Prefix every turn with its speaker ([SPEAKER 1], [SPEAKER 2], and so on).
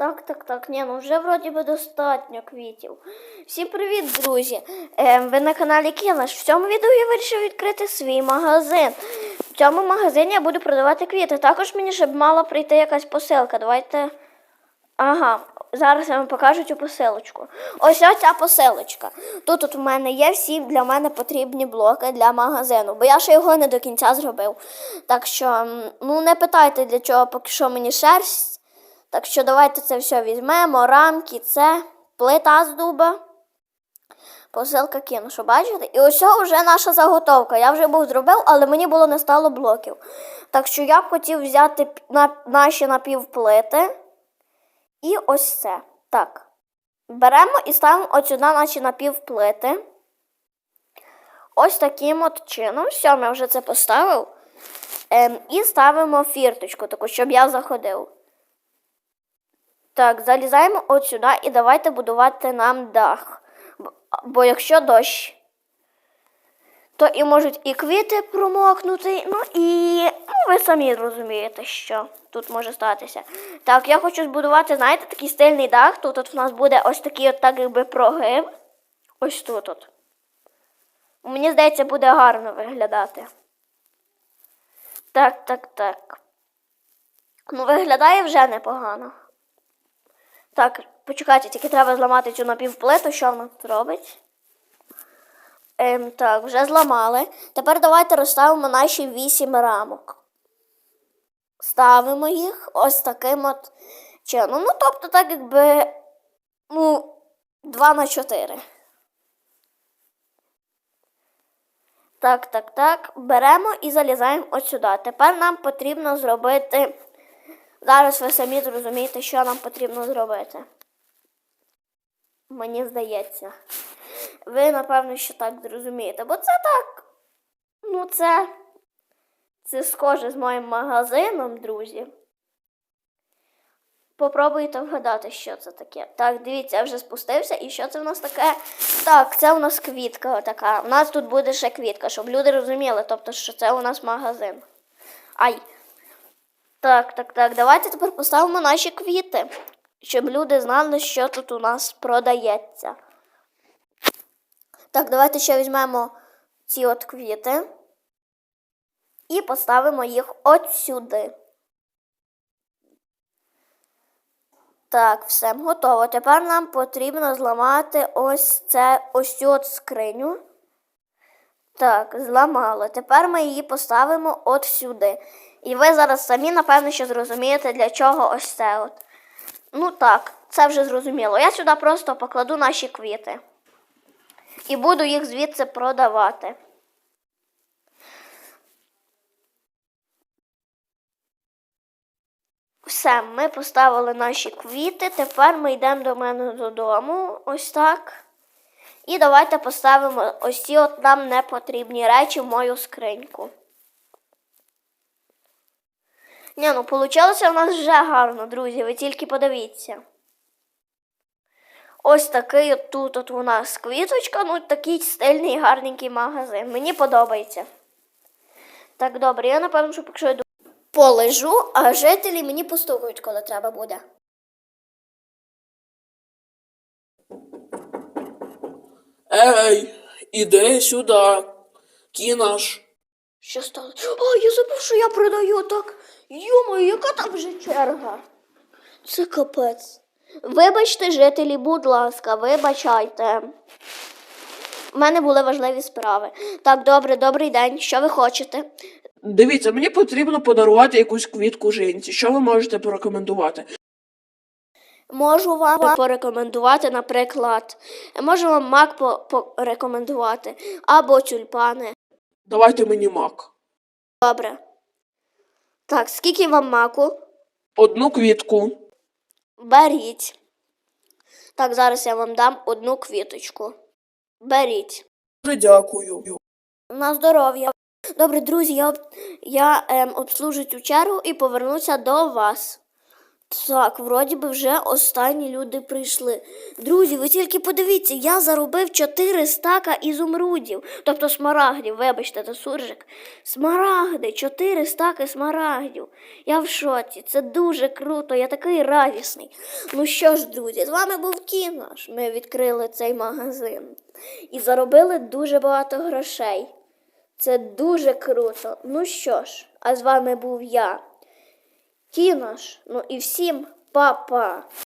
[SPEAKER 1] Так, так, так. Ні, ну вже вроді би достатньо квітів. Всім привіт, друзі! Ем, ви на каналі Кінаш. В цьому відео я вирішив відкрити свій магазин. В цьому магазині я буду продавати квіти. Також мені ще б мала прийти якась посилка. Давайте. Ага, зараз я вам покажу цю посилочку. Ось оця посилочка. Тут от у мене є всі для мене потрібні блоки для магазину, бо я ще його не до кінця зробив. Так що, ну не питайте, для чого поки що мені шерсть. Так що давайте це все візьмемо. Рамки, це плита з дуба. Посилка кину, що бачите? І ось вже наша заготовка. Я вже був зробив, але мені було не стало блоків. Так що я б хотів взяти на, наші напівплити. І ось це. Так. Беремо і ставимо от сюди наші напівплити. Ось таким от чином. Все, я вже це поставив. Ем, і ставимо фірточку, таку, щоб я заходив. Так, залізаємо от сюди і давайте будувати нам дах. Бо, якщо дощ, то і можуть і квіти промокнути, ну і ну, ви самі розумієте, що тут може статися. Так, я хочу збудувати, знаєте, такий стильний дах. Тут от в нас буде ось такий от так якби прогиб. Ось тут от. Мені здається, буде гарно виглядати. Так, так, так. Ну, виглядає вже непогано. Так, почекайте, тільки треба зламати цю напівплиту, що вона тут робить. Ем, так, вже зламали. Тепер давайте розставимо наші вісім рамок. Ставимо їх ось таким от чином. Ну, тобто, так якби, ну, 2 на 4. Так, так, так. Беремо і залізаємо от сюди. Тепер нам потрібно зробити. Зараз ви самі зрозумієте, що нам потрібно зробити. Мені здається. Ви, напевно, що так зрозумієте. Бо це так. Ну, це. Це схоже з моїм магазином, друзі. Попробуйте вгадати, що це таке. Так, дивіться, я вже спустився. І що це в нас таке? Так, це у нас квітка така. У нас тут буде ще квітка, щоб люди розуміли, тобто, що це у нас магазин. Ай. Так, так, так. Давайте тепер поставимо наші квіти, щоб люди знали, що тут у нас продається. Так, давайте ще візьмемо ці от квіти і поставимо їх от сюди. Так, все готово. Тепер нам потрібно зламати ось це ось цю от скриню. Так, зламали. Тепер ми її поставимо от сюди. І ви зараз самі, напевно, що зрозумієте, для чого ось це от. Ну так, це вже зрозуміло. Я сюди просто покладу наші квіти. І буду їх звідси продавати. Все, ми поставили наші квіти. Тепер ми йдемо до мене додому. Ось так. І давайте поставимо ось ці от нам непотрібні речі в мою скриньку. Ні, ну вийшло в нас вже гарно, друзі, ви тільки подивіться. Ось такий от тут от у нас квіточка, ну такий стильний гарненький магазин. Мені подобається. Так, добре, я напевно, що поки що йду полежу, а жителі мені постукають, коли треба буде.
[SPEAKER 2] Ей, іди сюди, кінаш.
[SPEAKER 1] Що стало? О, я забув, що я продаю так. Йомаю, яка там вже черга? Це капець. Вибачте, жителі, будь ласка, вибачайте. У мене були важливі справи. Так, добре, добрий день. Що ви хочете?
[SPEAKER 2] Дивіться, мені потрібно подарувати якусь квітку жінці. Що ви можете порекомендувати?
[SPEAKER 1] Можу вам порекомендувати, наприклад. Можу вам мак порекомендувати або тюльпани.
[SPEAKER 2] Давайте мені мак.
[SPEAKER 1] Добре. Так, скільки вам маку?
[SPEAKER 2] Одну квітку.
[SPEAKER 1] Беріть. Так, зараз я вам дам одну квіточку. Беріть.
[SPEAKER 2] Дуже дякую.
[SPEAKER 1] На здоров'я. Добре, друзі, я, я ем, обслужу цю чергу і повернуся до вас. Так, вроді би вже останні люди прийшли. Друзі, ви тільки подивіться, я заробив 4 стака ізумрудів, тобто смарагдів, вибачте, це суржик. Смарагди, 4 стаки смарагдів. Я в шоці, це дуже круто, я такий радісний. Ну що ж, друзі, з вами був Кінош. Ми відкрили цей магазин і заробили дуже багато грошей. Це дуже круто. Ну що ж, а з вами був я. Кінош. Ну і всім па-па.